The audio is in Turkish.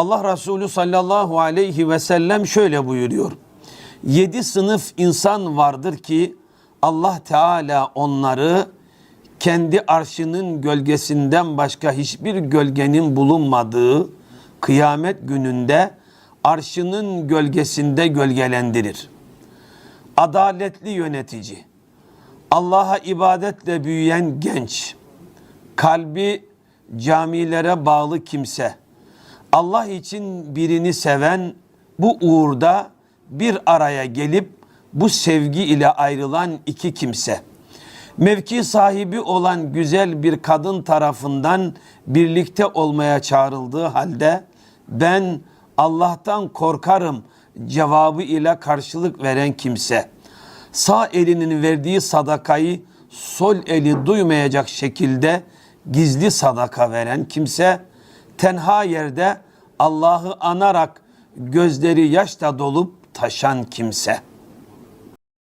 Allah Resulü sallallahu aleyhi ve sellem şöyle buyuruyor. Yedi sınıf insan vardır ki Allah Teala onları kendi arşının gölgesinden başka hiçbir gölgenin bulunmadığı kıyamet gününde arşının gölgesinde gölgelendirir. Adaletli yönetici, Allah'a ibadetle büyüyen genç, kalbi camilere bağlı kimse, Allah için birini seven bu uğurda bir araya gelip bu sevgi ile ayrılan iki kimse. Mevki sahibi olan güzel bir kadın tarafından birlikte olmaya çağrıldığı halde ben Allah'tan korkarım cevabı ile karşılık veren kimse. Sağ elinin verdiği sadakayı sol eli duymayacak şekilde gizli sadaka veren kimse tenha yerde Allah'ı anarak gözleri yaşla dolup taşan kimse.''